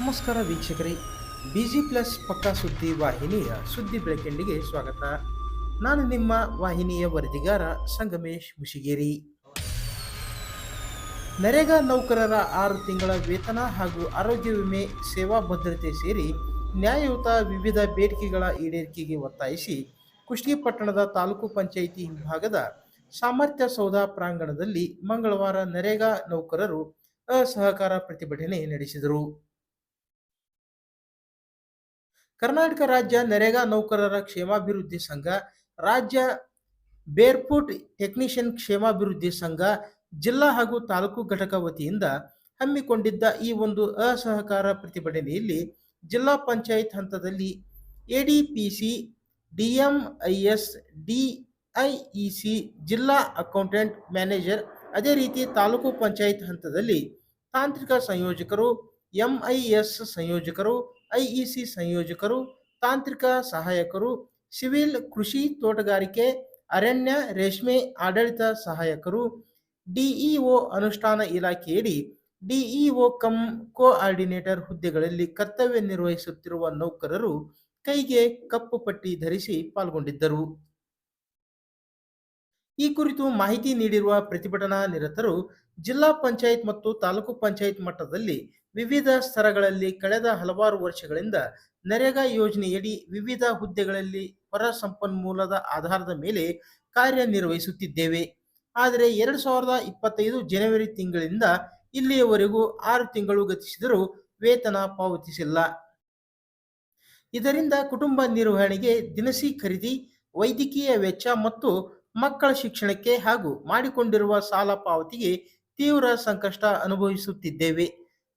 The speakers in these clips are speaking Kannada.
ನಮಸ್ಕಾರ ವೀಕ್ಷಕರೇ. ಬಿಜಿ ಪ್ಲಸ್ ಪಕ್ಕಾ ಸುದ್ದಿ ವಾಹಿನಿಯ ಸುದ್ದಿ ಬೆಳಕಂಡಿಗೆ ಸ್ವಾಗತ. ನಾನು ನಿಮ್ಮ ವಾಹಿನಿಯ ವರದಿಗಾರ ಸಂಗಮೇಶ್ ಮುಷಿಗೇರಿ. ನರೇಗಾ ನೌಕರರ ಆರು ತಿಂಗಳ ವೇತನ ಹಾಗೂ ಆರೋಗ್ಯ ವಿಮೆ ಸೇವಾ ಭದ್ರತೆ ಸೇರಿ ನ್ಯಾಯಯುತ ವಿವಿಧ ಬೇಡಿಕೆಗಳ ಈಡೇರಿಕೆಗೆ ಒತ್ತಾಯಿಸಿ ಕುಷ್ಟಿಪಟ್ಟಣದ ತಾಲೂಕು ಪಂಚಾಯಿತಿ ವಿಭಾಗದ ಸಾಮರ್ಥ್ಯ ಸೌಧ ಪ್ರಾಂಗಣದಲ್ಲಿ ಮಂಗಳವಾರ ನರೇಗಾ ನೌಕರರು ಅಸಹಕಾರ ಪ್ರತಿಭಟನೆ ನಡೆಸಿದರು. ಕರ್ನಾಟಕ ರಾಜ್ಯ ನರೇಗಾ ನೌಕರರ ಕ್ಷೇಮಾಭಿವೃದ್ಧಿ ಸಂಘ, ರಾಜ್ಯ ಬೇರ್ಪುಟ್ ಟೆಕ್ನಿಷಿಯನ್ ಕ್ಷೇಮಾಭಿವೃದ್ಧಿ ಸಂಘ, ಜಿಲ್ಲಾ ಹಾಗೂ ತಾಲೂಕು ಘಟಕ ವತಿಯಿಂದ ಹಮ್ಮಿಕೊಂಡಿದ್ದ ಈ ಒಂದು ಅಸಹಕಾರ ಪ್ರತಿಭಟನೆಯಲ್ಲಿ ಜಿಲ್ಲಾ ಪಂಚಾಯತ್ ಹಂತದಲ್ಲಿ ಎಡಿಪಿಸಿ, ಡಿಎಂಐಎಸ್, ಡಿಐಇಸಿ, ಜಿಲ್ಲಾ ಅಕೌಂಟೆಂಟ್ ಮ್ಯಾನೇಜರ್, ಅದೇ ರೀತಿ ತಾಲೂಕು ಪಂಚಾಯತ್ ಹಂತದಲ್ಲಿ ತಾಂತ್ರಿಕ ಸಂಯೋಜಕರು, ಎಂಐಎಸ್ ಸಂಯೋಜಕರು ಐಇಸಿ ಸಂಯೋಜಕರು, ತಾಂತ್ರಿಕ ಸಹಾಯಕರು, ಸಿವಿಲ್ ಕೃಷಿ ತೋಟಗಾರಿಕೆ, ಅರಣ್ಯ, ರೇಷ್ಮೆ ಆಡಳಿತ ಸಹಾಯಕರು, ಡಿಇಒ ಅನುಷ್ಠಾನ ಇಲಾಖೆಯಡಿ ಡಿಇಒ ಕಂ ಕೋಆರ್ಡಿನೇಟರ್ ಹುದ್ದೆಗಳಲ್ಲಿ ಕರ್ತವ್ಯ ನಿರ್ವಹಿಸುತ್ತಿರುವ ನೌಕರರು ಕೈಗೆ ಕಪ್ಪು ಪಟ್ಟಿ ಧರಿಸಿ ಪಾಲ್ಗೊಂಡಿದ್ದರು. ಈ ಕುರಿತು ಮಾಹಿತಿ ನೀಡಿರುವ ಪ್ರತಿಭಟನಾ ನಿರತರು ಜಿಲ್ಲಾ ಪಂಚಾಯತ್ ಮತ್ತು ತಾಲೂಕು ಪಂಚಾಯತ್ ಮಟ್ಟದಲ್ಲಿ ವಿವಿಧ ಸ್ತರಗಳಲ್ಲಿ ಕಳೆದ ಹಲವಾರು ವರ್ಷಗಳಿಂದ ನರೇಗಾ ಯೋಜನೆಯಡಿ ವಿವಿಧ ಹುದ್ದೆಗಳಲ್ಲಿ ಹೊರ ಸಂಪನ್ಮೂಲದ ಆಧಾರದ ಮೇಲೆ ಕಾರ್ಯನಿರ್ವಹಿಸುತ್ತಿದ್ದೇವೆ. ಆದರೆ ಎರಡು ಸಾವಿರದ ಇಪ್ಪತ್ತೈದು ಜನವರಿ ತಿಂಗಳಿಂದ ಇಲ್ಲಿಯವರೆಗೂ ಆರು ತಿಂಗಳು ಗತಿಸಿದರೂ ವೇತನ ಪಾವತಿಸಿಲ್ಲ. ಇದರಿಂದ ಕುಟುಂಬ ನಿರ್ವಹಣೆಗೆ ದಿನಸಿ ಖರೀದಿ, ವೈದ್ಯಕೀಯ ವೆಚ್ಚ ಮತ್ತು ಮಕ್ಕಳ ಶಿಕ್ಷಣಕ್ಕೆ ಹಾಗೂ ಮಾಡಿಕೊಂಡಿರುವ ಸಾಲ ಪಾವತಿಗೆ ತೀವ್ರ ಸಂಕಷ್ಟ ಅನುಭವಿಸುತ್ತಿದ್ದೇವೆ.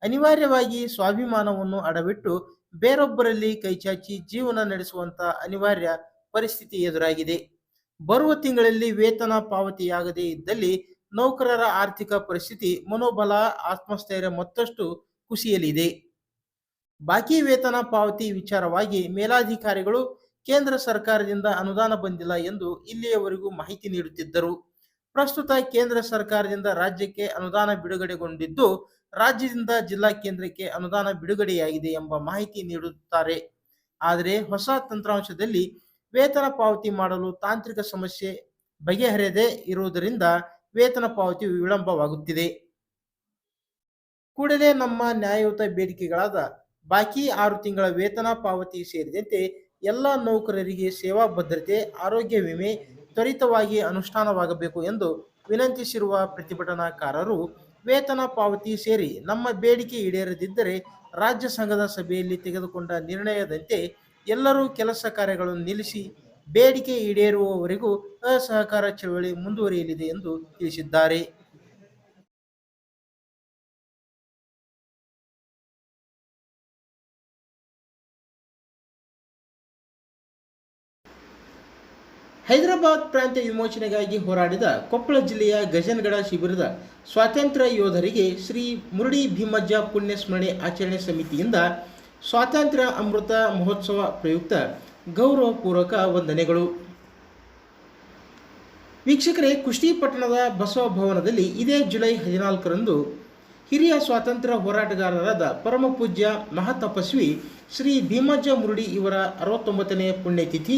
ಅನಿವಾರ್ಯವಾಗಿ ಸ್ವಾಭಿಮಾನವನ್ನು ಅಡವಿಟ್ಟು ಬೇರೊಬ್ಬರಲ್ಲಿ ಕೈಚಾಚಿ ಜೀವನ ನಡೆಸುವಂತ ಅನಿವಾರ್ಯ ಪರಿಸ್ಥಿತಿ ಎದುರಾಗಿದೆ. ಬರುವ ತಿಂಗಳಲ್ಲಿ ವೇತನ ಪಾವತಿಯಾಗದೇ ಇದ್ದಲ್ಲಿ ನೌಕರರ ಆರ್ಥಿಕ ಪರಿಸ್ಥಿತಿ ಮನೋಬಲ, ಆತ್ಮಸ್ಥೈರ್ಯ ಮತ್ತಷ್ಟು ಕುಸಿಯಲಿದೆ. ಬಾಕಿ ವೇತನ ಪಾವತಿ ವಿಚಾರವಾಗಿ ಮೇಲಾಧಿಕಾರಿಗಳು ಕೇಂದ್ರ ಸರ್ಕಾರದಿಂದ ಅನುದಾನ ಬಂದಿಲ್ಲ ಎಂದು ಇಲ್ಲಿಯವರೆಗೂ ಮಾಹಿತಿ ನೀಡುತ್ತಿದ್ದರು. ಪ್ರಸ್ತುತ ಕೇಂದ್ರ ಸರ್ಕಾರದಿಂದ ರಾಜ್ಯಕ್ಕೆ ಅನುದಾನ ಬಿಡುಗಡೆಗೊಂಡಿದ್ದು, ರಾಜ್ಯದಿಂದ ಜಿಲ್ಲಾ ಕೇಂದ್ರಕ್ಕೆ ಅನುದಾನ ಬಿಡುಗಡೆಯಾಗಿದೆ ಎಂಬ ಮಾಹಿತಿ ನೀಡುತ್ತಾರೆ. ಆದರೆ ಹೊಸ ತಂತ್ರಾಂಶದಲ್ಲಿ ವೇತನ ಪಾವತಿ ಮಾಡಲು ತಾಂತ್ರಿಕ ಸಮಸ್ಯೆ ಬಗೆಹರಿಯದೇ ಇರುವುದರಿಂದ ವೇತನ ಪಾವತಿ ವಿಳಂಬವಾಗುತ್ತಿದೆ. ಕೂಡಲೇ ನಮ್ಮ ನ್ಯಾಯಯುತ ಬೇಡಿಕೆಗಳಾದ ಬಾಕಿ ಆರು ತಿಂಗಳ ವೇತನ ಪಾವತಿ ಸೇರಿದಂತೆ ಎಲ್ಲ ನೌಕರರಿಗೆ ಸೇವಾ ಭದ್ರತೆ, ಆರೋಗ್ಯ ವಿಮೆ ತ್ವರಿತವಾಗಿ ಅನುಷ್ಠಾನವಾಗಬೇಕು ಎಂದು ವಿನಂತಿಸಿರುವ ಪ್ರತಿಭಟನಾಕಾರರು, ವೇತನ ಪಾವತಿ ಸೇರಿ ನಮ್ಮ ಬೇಡಿಕೆ ಈಡೇರದಿದ್ದರೆ ರಾಜ್ಯ ಸಂಘದ ಸಭೆಯಲ್ಲಿ ತೆಗೆದುಕೊಂಡ ನಿರ್ಣಯದಂತೆ ಎಲ್ಲರೂ ಕೆಲಸ ಕಾರ್ಯಗಳನ್ನು ನಿಲ್ಲಿಸಿ ಬೇಡಿಕೆ ಈಡೇರುವವರೆಗೂ ಅಸಹಕಾರ ಚಳವಳಿ ಮುಂದುವರಿಯಲಿದೆ ಎಂದು ತಿಳಿಸಿದ್ದಾರೆ. ಹೈದರಾಬಾದ್ ಪ್ರಾಂತ್ಯ ವಿಮೋಚನೆಗಾಗಿ ಹೋರಾಡಿದ ಕೊಪ್ಪಳ ಜಿಲ್ಲೆಯ ಗಜನ್ಗಡ ಶಿಬಿರದ ಸ್ವಾತಂತ್ರ್ಯ ಯೋಧರಿಗೆ ಶ್ರೀ ಮುರುಡಿ ಭೀಮಜ್ಜ ಪುಣ್ಯ ಸ್ಮರಣೆ ಆಚರಣೆ ಸಮಿತಿಯಿಂದ ಸ್ವಾತಂತ್ರ್ಯ ಅಮೃತ ಮಹೋತ್ಸವ ಪ್ರಯುಕ್ತ ಗೌರವಪೂರ್ವಕ ವಂದನೆಗಳು. ವೀಕ್ಷಕರೇ ಕುಷ್ಟಿಪಟ್ಟಣದ ಬಸವ ಭವನದಲ್ಲಿ ಇದೇ ಜುಲೈ ಹದಿನಾಲ್ಕರಂದು ಹಿರಿಯ ಸ್ವಾತಂತ್ರ್ಯ ಹೋರಾಟಗಾರರಾದ ಪರಮ ಪೂಜ್ಯ ಮಹಾತಪಸ್ವಿ ಶ್ರೀ ಭೀಮಜ್ಜ ಮುರುಡಿ ಇವರ ಅರವತ್ತೊಂಬತ್ತನೇ ಪುಣ್ಯತಿಥಿ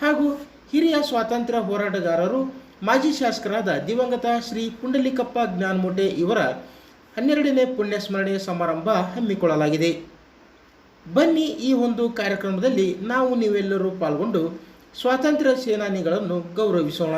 ಹಾಗೂ ಹಿರಿಯ ಸ್ವಾತಂತ್ರ್ಯ ಹೋರಾಟಗಾರರು, ಮಾಜಿ ಶಾಸಕರಾದ ದಿವಂಗತ ಶ್ರೀ ಪುಂಡಲಿಕಪ್ಪ ಜ್ಞಾನಮೂಟೆ ಇವರ ಹನ್ನೆರಡನೇ ಪುಣ್ಯ ಸ್ಮರಣೆ ಸಮಾರಂಭ ಹಮ್ಮಿಕೊಳ್ಳಲಾಗಿದೆ. ಬನ್ನಿ ಈ ಒಂದು ಕಾರ್ಯಕ್ರಮದಲ್ಲಿ ನಾವು ನೀವೆಲ್ಲರೂ ಪಾಲ್ಗೊಂಡು ಸ್ವಾತಂತ್ರ್ಯ ಸೇನಾನಿಗಳನ್ನು ಗೌರವಿಸೋಣ.